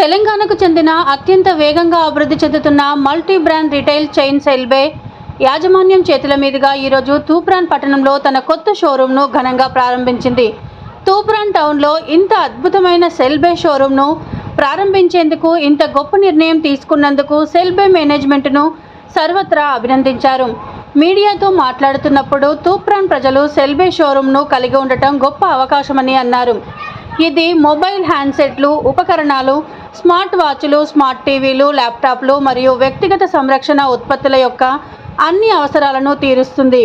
తెలంగాణకు చెందిన అత్యంత వేగంగా అభివృద్ధి చెందుతున్న multi brand retail chain Selby యాజమాన్యం చేతుల మీదుగా ఈరోజు తూప్రాన్ పట్టణంలో తన కొత్త షోరూంను ఘనంగా ప్రారంభించింది. తూప్రాన్ టౌన్లో ఇంత అద్భుతమైన సెల్బే షోరూంను ప్రారంభించేందుకు ఇంత గొప్ప నిర్ణయం తీసుకున్నందుకు సెల్బే మేనేజ్మెంట్ను సర్వత్రా అభినందించారు. మీడియాతో మాట్లాడుతున్నప్పుడు తూప్రాన్ ప్రజలు సెల్బే షోరూంను కలిగి ఉండటం గొప్ప అవకాశమని అన్నారు. ఇది మొబైల్ హ్యాండ్సెట్లు ఉపకరణాలు స్మార్ట్ వాచ్లు స్మార్ట్ టీవీలు ల్యాప్టాప్లు మరియు వ్యక్తిగత సంరక్షణ ఉత్పత్తుల యొక్క అన్ని అవసరాలను తీరుస్తుంది.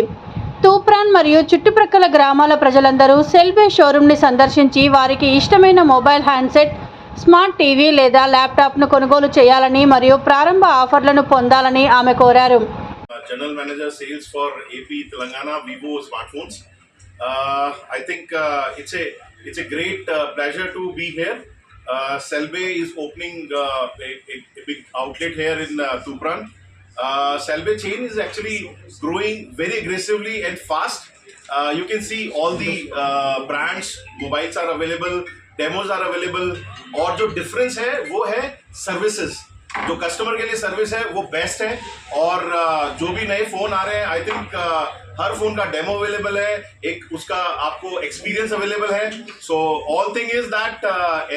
తూప్రాన్ మరియు చుట్టుప్రక్కల గ్రామాల ప్రజలందరూ సెల్బే షోరూమ్ని సందర్శించి వారికి ఇష్టమైన మొబైల్ హ్యాండ్సెట్ స్మార్ట్ టీవీ లేదా ల్యాప్టాప్ను కొనుగోలు చేయాలని మరియు ప్రారంభ ఆఫర్లను పొందాలని ఆమె కోరారు. General manager sales for AP Telangana Vivo smart phones I think it's it's a great pleasure to be here pleasure to be here. Uh, Selbe is opening uh, a, a, a big outlet here in uh, Tupran. Uh, Selbe chain is actually growing very aggressively and fast. Uh, you can see all the uh, brands, mobiles are available, demos are available. और जो difference है वो है services. जो customer के लिए service है वो बेस्ट है। और uh, जो भी नए फ़ोन आ रहे हैं आई थिंक हर फ़ोन का डेमो अवेलेबल है। एक उसका आपको एक्सपीरियंस अवेलेबल है। So all thing is that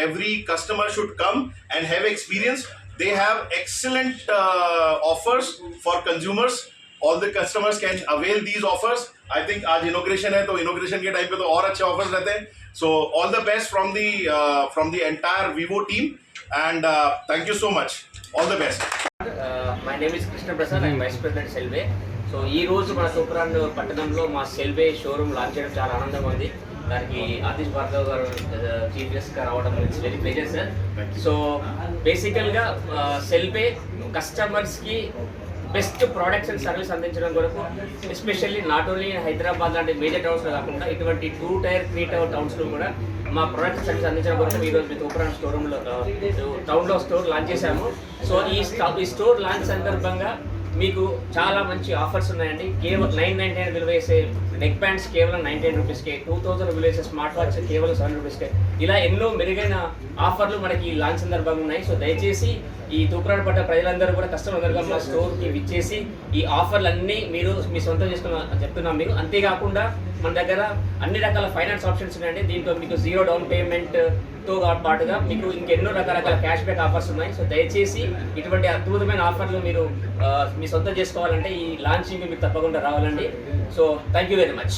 every customer should come and have experience they have excellent offers for consumers all the customers can avail these offers I think आज inauguration है तो inauguration के time पे तो और अच्छे offers रहते हैं। So all the best from the from the entire Vivo team and thank you so much all the best my name is Krishna Prasad I vice president Selby so ఈ రోజు మన సూపరాన్ పట్టణంలో మా సెల్వే షోరూమ్ లాంచ్ చేయడం చాలా ఆనందం ఉంది. దానికి ఆతిష్ భార్గవ్ గారు uh, చీఫ్ గెస్ట్గా రావడం it's very pleasure sir so బేసికల్గా uh, సెల్వే కస్టమర్స్కి బెస్ట్ ప్రోడక్ట్స్ అండ్ సర్వీస్ అందించడం కొరకు ఎస్పెషల్లీ నాట్ ఓన్లీ హైదరాబాద్ లాంటి మేజర్ టౌన్స్లో కాకుండా ఇటువంటి టూ టైర్ త్రీ టైర్ టౌన్స్లో కూడా మా ప్రొడక్ట్ సర్వీస్ అందించడం కొరకు ఈరోజు మీ తూప్రాన్ స్టోర్ రూమ్లో టౌన్లో స్టోర్ లాంచ్ చేశాము. సో ఈ ఈ స్టోర్ లాంచ్ సందర్భంగా మీకు చాలా మంచి ఆఫర్స్ ఉన్నాయండి. కేవలం నైన్ నైన్ నైన్ విలువ వేసే నెక్ బ్యాండ్స్ కేవలం నైన్ టెన్ రూపీస్కే టూ థౌసండ్ విలువ వేసే స్మార్ట్ వాచ్ కేవలం సెవెన్ రూపీస్కే ఇలా ఎన్నో మెరుగైన ఆఫర్లు మనకి ఈ లాంచ్ సందర్భంగా ఉన్నాయి. సో దయచేసి ఈ తూప్రాన్ పట్ట ప్రజలందరూ కూడా కస్టమర్గా మా స్టోర్కి విచ్చేసి ఈ ఆఫర్లు అన్నీ మీరు మీ సొంతం చేసుకున్న చెప్తున్నాం మీకు. అంతేకాకుండా మన దగ్గర అన్ని రకాల ఫైనాన్స్ ఆప్షన్స్ ఉన్నాయండి. దీంట్లో మీకు జీరో డౌన్ పేమెంట్తో పాటుగా మీకు ఇంకెన్నో రకరకాల క్యాష్ బ్యాక్ ఆఫర్స్ ఉన్నాయి. సో దయచేసి ఇటువంటి అద్భుతమైన ఆఫర్లు మీరు మీ సొంతం చేసుకోవాలంటే ఈ లాంచింగ్ మీకు తప్పకుండా రావాలండి. So thank you very much